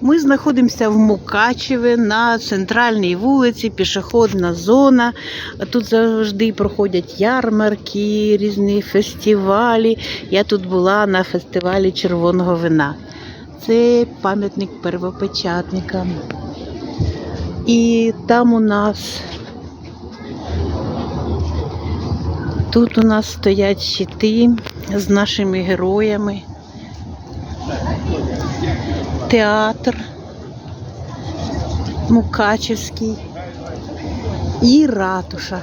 Ми знаходимося в Мукачеві на центральній вулиці, пішохідна зона. Тут завжди проходять ярмарки, різні фестивалі. Я тут була на фестивалі червоного вина. Це пам'ятник первопечатникам. І там у нас тут у нас стоять щити з нашими героями. Театр Мукачевський і ратуша.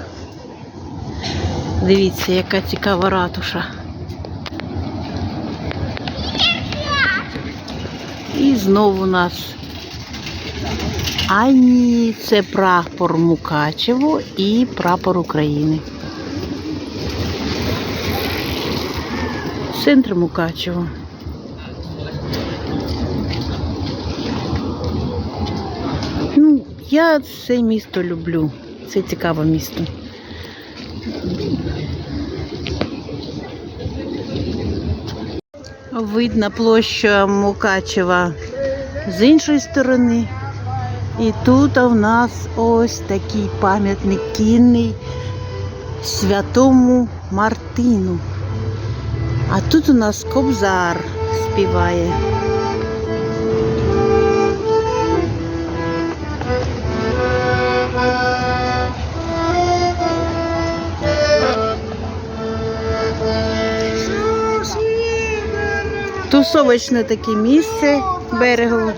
Дивіться, яка цікава ратуша. І знову у нас. А ні, це прапор Мукачево і прапор України. Центр Мукачево. Я це місто люблю. Це цікаве місто. Видно площа Мукачева з іншої сторони. І тут у нас ось такий пам'ятник кінний святому Мартину. А тут у нас Кобзар співає. Тусовочне таке місце берегове.